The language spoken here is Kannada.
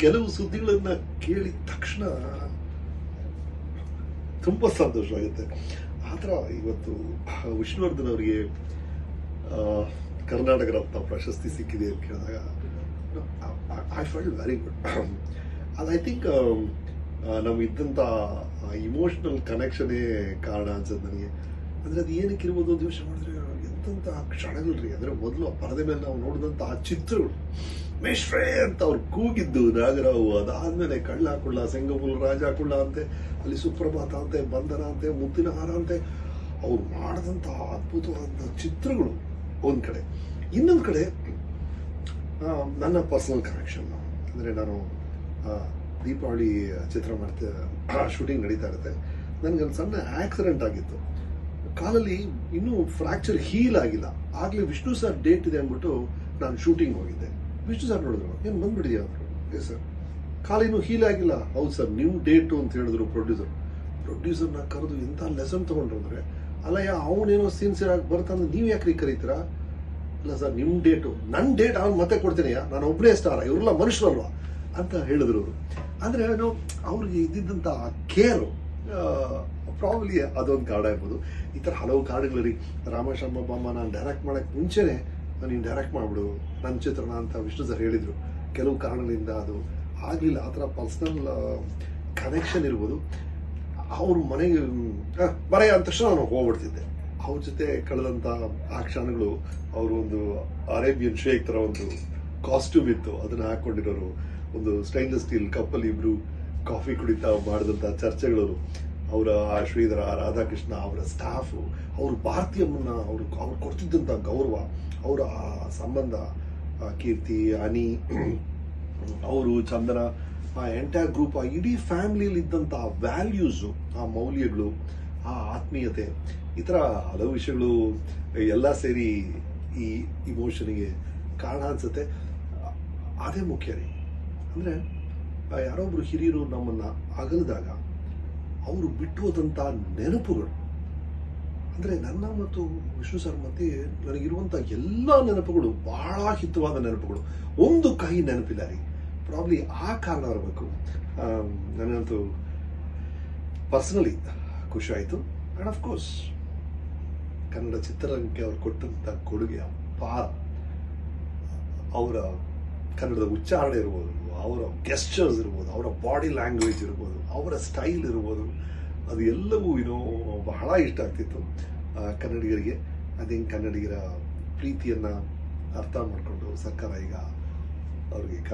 ಕೆಲವು ಸುದ್ದಿಗಳನ್ನ ಕೇಳಿದ ತಕ್ಷಣ ತುಂಬ ಸಂತೋಷ ಆಗುತ್ತೆ. ಆ ಥರ ಇವತ್ತು ವಿಷ್ಣುವರ್ಧನ್ ಅವರಿಗೆ ಕರ್ನಾಟಕ ರತ್ನ ಪ್ರಶಸ್ತಿ ಸಿಕ್ಕಿದೆ ಅಂತ ಕೇಳಿದಾಗ ಐ ಫೆಲ್ ವೆರಿ ಗುಡ್ ಅದು ಐ ಥಿಂಕ್ ನಮಗಿದ್ದಂಥ ಇಮೋಷ್ನಲ್ ಕನೆಕ್ಷನೇ ಕಾರಣ ಅನ್ಸುತ್ತೆ ನನಗೆ. ಅಂದರೆ ಅದು ಏನಕ್ಕೆ ಇರ್ಬೋದು ಅಂತ ಯೋಚನೆ ಮಾಡಿದ್ರೆ ಎಂತ ಕ್ಷಣಗಳು ರೀ. ಅಂದರೆ ಮೊದಲು ಆ ಪರದೆ ಮೇಲೆ ನಾವು ನೋಡಿದಂತಹ ಚಿತ್ರಗಳು ಮೇಷ್ಟ್ರೇ ಅಂತ ಅವ್ರು ಕೂಗಿದ್ದು ನಾಗರಾವು ಅದಾದ್ಮೇಲೆ ಕಳ್ಳ ಕುಳ್ಳ ಸೆಂಗಮೂಲ ರಾಜ ಕುಳ್ಳ ಅಂತೆ, ಅಲ್ಲಿ ಸುಪ್ರಭಾತ ಅಂತೆ, ಬಂಧನ ಅಂತೆ, ಮುತ್ತಿನ ಹಾರ ಅಂತೆ, ಅವ್ರು ಮಾಡಿದಂಥ ಅದ್ಭುತವಾದ ಚಿತ್ರಗಳು ಒಂದು ಕಡೆ. ಇನ್ನೊಂದು ಕಡೆ ನನ್ನ ಪರ್ಸನಲ್ ಕನೆಕ್ಷನ್ ಅಂದರೆ ನಾನು ದೀಪಾವಳಿ ಚಿತ್ರ ಮಾಡ್ತಾ ಶೂಟಿಂಗ್ ನಡೀತಾ ಇರುತ್ತೆ. ನನಗೊಂದು ಸಣ್ಣ ಆಕ್ಸಿಡೆಂಟ್ ಆಗಿತ್ತು. ಕಾಲಲ್ಲಿ ಇನ್ನೂ ಫ್ರ್ಯಾಕ್ಚರ್ ಹೀಲ್ ಆಗಿಲ್ಲ. ಆಗಲೇ ವಿಷ್ಣು ಸರ್ ಡೇಟ್ ಇದೆ ಅಂದ್ಬಿಟ್ಟು ನಾನು ಶೂಟಿಂಗ್ ಹೋಗಿದ್ದೆ. ವಿಷ್ಣು ಸರ್ ನೋಡಿದ್ರು? ಏನು ಬಂದ್ಬಿಡಿದ್ಯಾ ಅಂದರು ಎಸ್ ಸರ್ ಕಾಲಿನೂ ಹೀಲ್ ಆಗಿಲ್ಲ. ಹೌದು ಸರ್ ನ್ಯೂ ಡೇಟು ಅಂತ ಹೇಳಿದ್ರು ಪ್ರೊಡ್ಯೂಸರ್ ಪ್ರೊಡ್ಯೂಸರ್ನ ಕರೆದು ಇಂಥ ಲೆಸನ್ ತೊಗೊಂಡ್ರು ಅಂದರೆ ಯಾ ಅವನೇನೋ ಸಿನ್ಸಿಯರ್ ಆಗಿ ಬರ್ತಾನೆ ನೀವು ಯಾಕ್ರಿ ಕರೀತೀರಾ? ಇಲ್ಲ ಸರ್ ನಿಮ್ಮ ಡೇಟು ನನ್ನ ಡೇಟ್ ಅವ್ನು ಮತ್ತೆ ಕೊಡ್ತೀನಿ ನಾನು ಒಬ್ಬನೇ ಸ್ಟಾರ ಇವರೆಲ್ಲ ಮನುಷ್ಯರಲ್ವಾ? ಅಂತ ಹೇಳಿದ್ರು ಅವರು. ಅಂದರೆ ಏನು, ಅವ್ರಿಗೆ ಇದ್ದಿದ್ದಂಥ ಕೇರು ಪ್ರಾಬ್ಲಿ ಅದೊಂದು ಕಾರಣ ಇರ್ಬೋದು ಈ ಥರ ಹಲವು ಕಾರಣಗಳು ರೀ ರಾಮಶರ್ಮ ಬಾಮ್ಮ ನಾನು ಡೈರೆಕ್ಟ್ ಮಾಡೋಕ್ಕೆ ಮುಂಚೆನೇ ನೀನು ಡೈರೆಕ್ಟ್ ಮಾಡಿಬಿಡು. ನನ್ನ ಚಿತ್ರಣ ಅಂತ ವಿಷ್ಣು ಸರ್ ಹೇಳಿದರು. ಕೆಲವು ಕಾರಣಗಳಿಂದ ಅದು ಆಗಲಿಲ್ಲ. ಆ ಥರ ಪರ್ಸ್ನಲ್ ಕನೆಕ್ಷನ್ ಇರ್ಬೋದು. ಅವ್ರ ಮನೆಗೆ ಬರ ಅಂದ ತಕ್ಷಣ ನಾನು ಹೋಗ್ಬಿಡ್ತಿದ್ದೆ. ಅವ್ರ ಜೊತೆ ಕಳೆದಂಥ ಆ ಕ್ಷಣಗಳು, ಅವರು ಒಂದು ಅರೇಬಿಯನ್ ಶೇಕ್ ಥರ ಒಂದು ಕಾಸ್ಟ್ಯೂಮ್ ಇತ್ತು. ಅದನ್ನು ಹಾಕ್ಕೊಂಡಿರೋರು ಒಂದು ಸ್ಟೈನ್ಲೆಸ್ ಸ್ಟೀಲ್ ಕಪ್ಪಲ್ಲಿ ಇಬ್ಬರು ಕಾಫಿ ಕುಡಿತಾ ಮಾಡಿದಂಥ ಚರ್ಚೆಗಳು. ಅವರ ಶ್ರೀಧರ ರಾಧಾಕೃಷ್ಣ, ಅವರ ಸ್ಟಾಫು ಅವರು ಭಾರತೀಯಮ್ಮನ್ನ ಅವರು, ಅವ್ರು ಕೊಡ್ತಿದ್ದಂಥ ಗೌರವ, ಅವರ ಸಂಬಂಧ ಕೀರ್ತಿ ಅನಿ ಅವರು ಚಂದನ, ಆ ಎಂಟೈರ್ ಗ್ರೂಪ್ ಆ ಇಡೀ ಫ್ಯಾಮಿಲಿಯಲ್ಲಿ ಇದ್ದಂಥ ವ್ಯಾಲ್ಯೂಸು ಆ ಮೌಲ್ಯಗಳು, ಆ ಆತ್ಮೀಯತೆ, ಈ ಥರ ಹಲವು ವಿಷಯಗಳು ಎಲ್ಲ ಸೇರಿ ಈ ಇಮೋಷನಿಗೆ ಕಾರಣ ಅನ್ಸುತ್ತೆ. ಅದೇ ಮುಖ್ಯ ರೀ. ಅಂದರೆ ಯಾರೊಬ್ರು ಹಿರಿಯರು ನಮ್ಮನ್ನು ಅಗಲಿದಾಗ ಅವರು ಬಿಟ್ಟು ಹೋದಂಥ ನೆನಪುಗಳು. ಅಂದರೆ ನನ್ನ ಮತ್ತು ವಿಷ್ಣು ಸರ್ ಮಧ್ಯೆ ನನಗಿರುವಂಥ ಎಲ್ಲ ನೆನಪುಗಳು ಬಹಳ ಹಿತವಾದ ನೆನಪುಗಳು. ಒಂದು ಕೈ ನೆನಪಿಲ್ಲ ರೀ. ಪ್ರಾಬ್ಲಿ ಆ ಕಾರಣ ಇರಬೇಕು. ನನಗಂತೂ ಪರ್ಸನಲಿ ಖುಷಿ ಆಯಿತು ಆ್ಯಂಡ್ ಆಫ್ ಕೋರ್ಸ್ ಕನ್ನಡ ಚಿತ್ರರಂಗಕ್ಕೆ ಅವ್ರು ಕೊಟ್ಟಂಥ ಕೊಡುಗೆ ಅಪಾರ ಅವರ ಕನ್ನಡದ ಉಚ್ಚಾರಣೆ ಇರ್ಬೋದು, ಅವರ ಗೆಸ್ಚರ್ಸ್ ಇರ್ಬೋದು, ಅವರ ಬಾಡಿ ಲ್ಯಾಂಗ್ವೇಜ್ ಇರ್ಬೋದು, ಅವರ ಸ್ಟೈಲ್ ಇರ್ಬೋದು, ಅದು ಎಲ್ಲವೂ ಏನೋ ಬಹಳ ಇಷ್ಟ ಆಗ್ತಿತ್ತು. ಕನ್ನಡಿಗರಿಗೆ ಅದೇ ಕನ್ನಡಿಗರ ಪ್ರೀತಿಯನ್ನು ಅರ್ಥ ಮಾಡಿಕೊಂಡು ಸರ್ಕಾರ ಈಗ ಅವರಿಗೆ